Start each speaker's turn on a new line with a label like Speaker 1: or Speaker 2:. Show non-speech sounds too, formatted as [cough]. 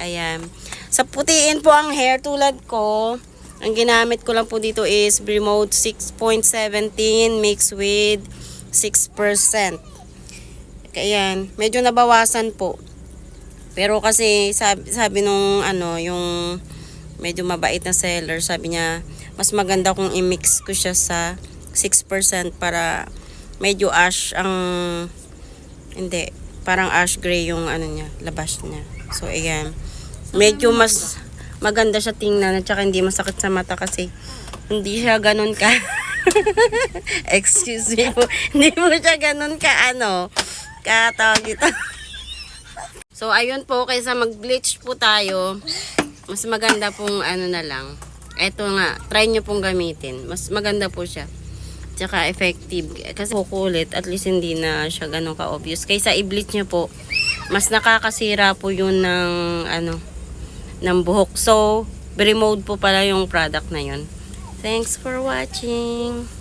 Speaker 1: Ayan. Sa putiin po ang hair tulad ko, ang ginamit ko lang po dito is Bremode 6.17 mixed with 6%. Ayan, medyo nabawasan po. Pero kasi sabi, sabi nung ano, yung medyo mabait na seller, sabi niya, mas maganda kung i-mix ko siya sa 6% para medyo ash ang hindi, parang ash gray yung ano niya, labas niya. So ayan. Medyo mas maganda siya tingnan at saka hindi masakit sa mata kasi hindi siya ganun ka [laughs] excuse me po. [laughs] Hindi mo siya ganun ka ano ka tawag dito. [laughs] So ayun po kaysa mag bleach po tayo mas maganda pong ano na lang. Eto nga try nyo pong gamitin. Mas maganda po siya tsaka effective kasi kukulit at least hindi na siya ganun ka obvious kaysa i-bleach nyo po mas nakakasira po yun ng ano ng buhok. So, Bremode po pala yung product na yun. Thanks for watching.